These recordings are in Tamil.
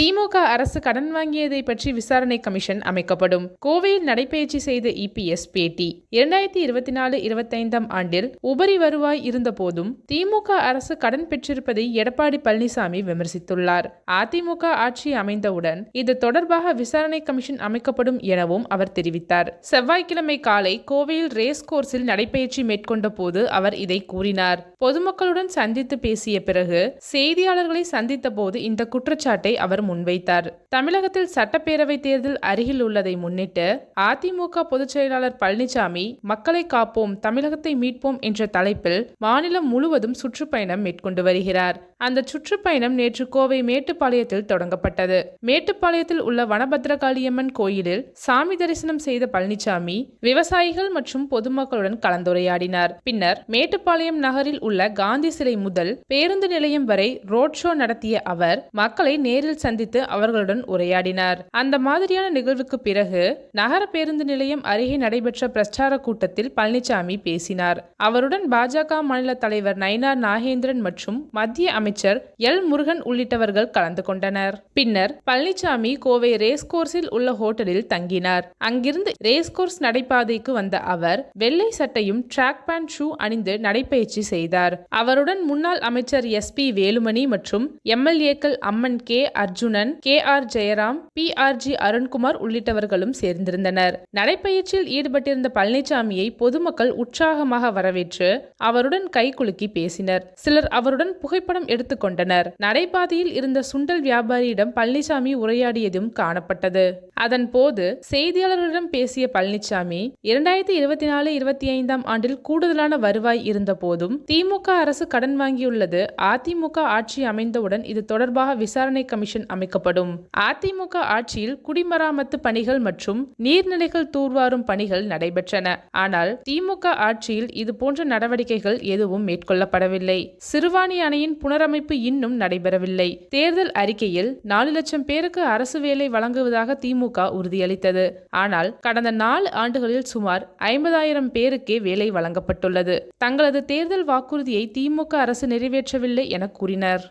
திமுக அரசு கடன் வாங்கியதை பற்றி விசாரணை கமிஷன் அமைக்கப்படும். கோவையில் நடைபயிற்சி செய்த இபிஎஸ் பேட்டி. இரண்டாயிரத்தி இருபத்தி நாலு இருபத்தைந்தாம் ஆண்டில் உபரி வருவாய் இருந்தபோதும் திமுக அரசு கடன் பெற்றிருப்பதை எடப்பாடி பழனிசாமி விமர்சித்துள்ளார். அதிமுக ஆட்சி அமைந்தவுடன் இது தொடர்பாக விசாரணை கமிஷன் அமைக்கப்படும் எனவும் அவர் தெரிவித்தார். செவ்வாய்க்கிழமை காலை கோவையில் ரேஸ் கோர்ஸில் நடைபயிற்சி மேற்கொண்ட போது அவர் இதை கூறினார். பொதுமக்களுடன் சந்தித்து பேசிய பிறகு செய்தியாளர்களை சந்தித்த போது இந்த குற்றச்சாட்டை அவர் முன்வைத்தார். தமிழகத்தில் சட்டப்பேரவை தேர்தல் அருகில் உள்ளதை முன்னிட்டு அதிமுக பொதுச் செயலாளர் பழனிசாமி மக்களை காப்போம் தமிழகத்தை மீட்போம் என்ற தலைப்பில் மாநிலம் முழுவதும் சுற்றுப்பயணம் மேற்கொண்டு வருகிறார். அந்த சுற்றுப்பயணம் நேற்று கோவை மேட்டுப்பாளையத்தில் தொடங்கப்பட்டது. மேட்டுப்பாளையத்தில் உள்ள வனபத்ரகாளியம்மன் கோயிலில் சாமி தரிசனம் செய்த பழனிசாமி விவசாயிகள் மற்றும் பொதுமக்களுடன் கலந்துரையாடினார். பின்னர் மேட்டுப்பாளையம் நகரில் உள்ள காந்தி சிலை முதல் பேருந்து நிலையம் வரை ரோட் ஷோ நடத்திய அவர் மக்களை நேரில் சந்தித்து அவர்களுடன் உரையாடினார். அந்த மாதிரியான நிகழ்வுக்கு பிறகு நகர பேருந்து நிலையம் அருகே நடைபெற்ற பிரச்சார கூட்டத்தில் பழனிசாமி பேசினார். அவருடன் பாஜக மாநில தலைவர் நயினார் நாகேந்திரன் மற்றும் மத்திய அமைச்சர் எல். முருகன் உள்ளிட்டவர்கள் கலந்து கொண்டனர். பின்னர் பழனிசாமி கோவை ரேஸ்கோர்ஸில் உள்ள ஹோட்டலில் தங்கினார். அங்கிருந்து ரேஸ்கோர்ஸ் நடைபாதைக்கு வந்த அவர் வெள்ளை சட்டையும் ட்ராக் பேண்ட் ஷூ அணிந்து நடைபயிற்சி செய்தார். அவருடன் முன்னாள் அமைச்சர் எஸ். பி. வேலுமணி மற்றும் எம்எல்ஏக்கள் Amman K. Arjunan K. R. Jayaram P. R. G. Arunkumar உள்ளிட்டவர்களும் சேர்ந்திருந்தனர். நடைபயிற்சியில் ஈடுபட்டிருந்த பழனிசாமியை பொதுமக்கள் உற்சாகமாக வரவேற்று அவருடன் கைகுலுக்கி பேசினர். சிலர் அவருடன் புகைப்படம் எடுத்துக்கொண்டனர். நடைபாதையில் இருந்த சுண்டல் வியாபாரியிடம் பழனிசாமி உரையாடியதும் காணப்பட்டது. அதன் போது செய்தியாளர்களிடம் பேசிய பழனிசாமி இரண்டாயிரத்தி இருபத்தி நாலு இருபத்தி ஐந்தாம் ஆண்டில் கூடுதலான வருவாய் இருந்த போதும் திமுக அரசு கடன் வாங்கியுள்ளது. அதிமுக ஆட்சி அமைந்தவுடன் இது தொடர்பாக விசாரணை கமிஷன் அமைக்கப்படும். அதிமுக ஆட்சியில் குடிமராமத்து பணிகள் மற்றும் நீர்நிலைகள் தூர்வாரும் பணிகள் நடைபெற்றன. ஆனால் திமுக ஆட்சியில் இது போன்ற நடவடிக்கைகள் எதுவும் மேற்கொள்ளப்படவில்லை. சிறுவாணி அணையின் புனரமைப்பு இன்னும் நடைபெறவில்லை. தேர்தல் அறிக்கையில் நாலு லட்சம் பேருக்கு அரசு வேலை வழங்குவதாக திமுக உறுதியளித்தது. ஆனால் கடந்த நாலு ஆண்டுகளில் சுமார் ஐம்பதாயிரம் பேருக்கே வேலை வழங்கப்பட்டுள்ளது. தங்களது தேர்தல் வாக்குறுதியை திமுக அரசு நிறைவேற்றவில்லை என கூறினர்.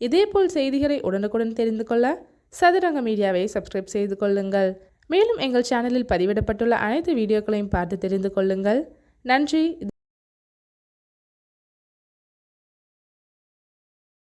இதேபோல் செய்திகளை உடனுக்குடன் தெரிந்து கொள்ள சதுரங்க மீடியாவை சப்ஸ்கிரைப் செய்து கொள்ளுங்கள். மேலும் எங்கள் சேனலில் பதிவிடப்பட்டுள்ள அனைத்து வீடியோக்களையும் பார்த்து தெரிந்து கொள்ளுங்கள். நன்றி.